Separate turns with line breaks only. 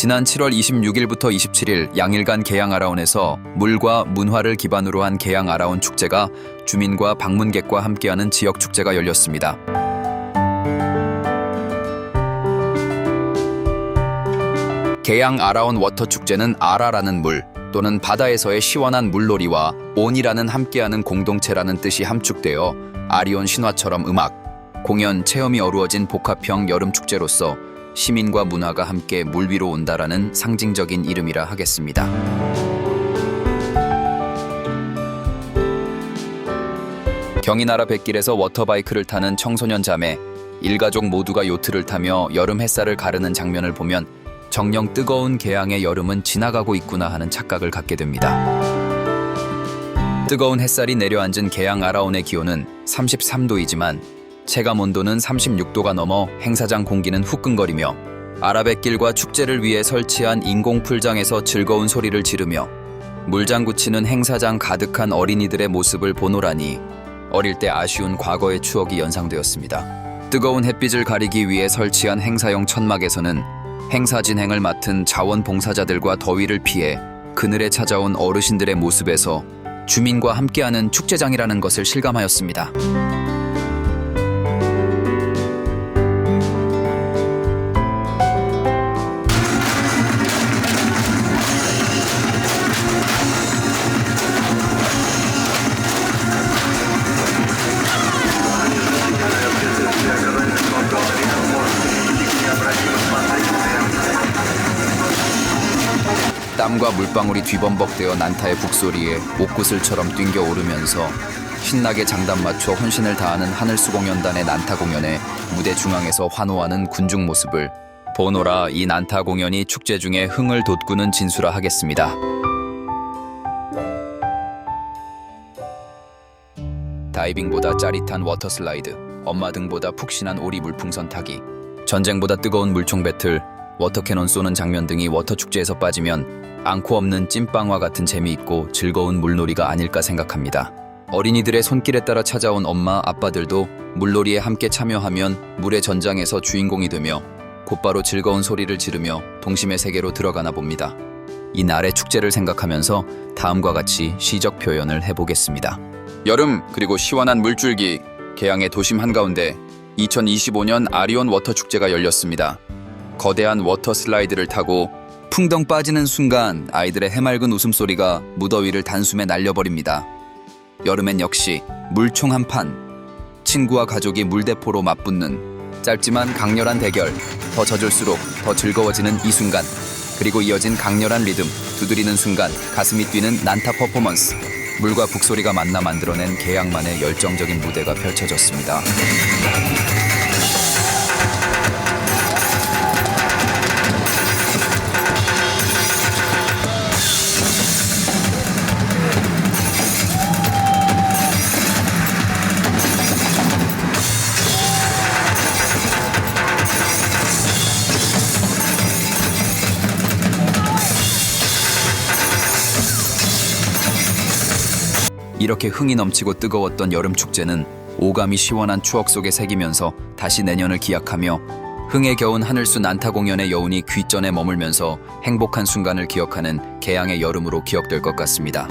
지난 7월 26일부터 27일 양일간 계양 아라온에서 물과 문화를 기반으로 한 계양 아라온 축제가 주민과 방문객과 함께하는 지역 축제가 열렸습니다. 계양 아라온 워터 축제는 아라라는 물 또는 바다에서의 시원한 물놀이와 온이라는 함께하는 공동체라는 뜻이 함축되어 아리온 신화처럼 음악, 공연, 체험이 어우러진 복합형 여름 축제로서 시민과 문화가 함께 물 위로 온다라는 상징적인 이름이라 하겠습니다. 경인나라 백길에서 워터바이크를 타는 청소년 자매 일가족 모두가 요트를 타며 여름 햇살을 가르는 장면을 보면 정녕 뜨거운 개양의 여름은 지나가고 있구나 하는 착각을 갖게 됩니다. 뜨거운 햇살이 내려앉은 개양 아라온의 기온은 33도이지만 체감 온도는 36도가 넘어 행사장 공기는 후끈거리며 아라뱃길과 축제를 위해 설치한 인공 풀장에서 즐거운 소리를 지르며 물장구 치는 행사장 가득한 어린이들의 모습을 보노라니 어릴 때 아쉬운 과거의 추억이 연상되었습니다. 뜨거운 햇빛을 가리기 위해 설치한 행사용 천막에서는 행사 진행을 맡은 자원봉사자들과 더위를 피해 그늘에 찾아온 어르신들의 모습에서 주민과 함께하는 축제장이라는 것을 실감하였습니다. 땀과 물방울이 뒤범벅되어 난타의 북소리에 옥구슬처럼 뛴겨오르면서 신나게 장단 맞춰 혼신을 다하는 하늘수공연단의 난타 공연에 무대 중앙에서 환호하는 군중 모습을 보노라 이 난타 공연이 축제 중에 흥을 돋구는 진수라 하겠습니다. 다이빙보다 짜릿한 워터슬라이드, 엄마 등보다 푹신한 오리 물풍선 타기, 전쟁보다 뜨거운 물총 배틀, 워터캐논 쏘는 장면 등이 워터축제에서 빠지면 앙코 없는 찐빵과 같은 재미있고 즐거운 물놀이가 아닐까 생각합니다. 어린이들의 손길에 따라 찾아온 엄마, 아빠들도 물놀이에 함께 참여하면 물의 전장에서 주인공이 되며 곧바로 즐거운 소리를 지르며 동심의 세계로 들어가나 봅니다. 이 날의 축제를 생각하면서 다음과 같이 시적 표현을 해보겠습니다. 여름 그리고 시원한 물줄기 개양의 도심 한가운데 2025년 아리온 워터 축제가 열렸습니다. 거대한 워터 슬라이드를 타고 풍덩 빠지는 순간 아이들의 해맑은 웃음소리가 무더위를 단숨에 날려버립니다. 여름엔 역시 물총 한 판, 친구와 가족이 물대포로 맞붙는 짧지만 강렬한 대결, 더 젖을수록 더 즐거워지는 이 순간, 그리고 이어진 강렬한 리듬, 두드리는 순간 가슴이 뛰는 난타 퍼포먼스, 물과 북소리가 만나 만들어낸 개양만의 열정적인 무대가 펼쳐졌습니다. 이렇게 흥이 넘치고 뜨거웠던 여름 축제는 오감이 시원한 추억 속에 새기면서 다시 내년을 기약하며 흥에 겨운 하늘수 난타 공연의 여운이 귀전에 머물면서 행복한 순간을 기억하는 개양의 여름으로 기억될 것 같습니다.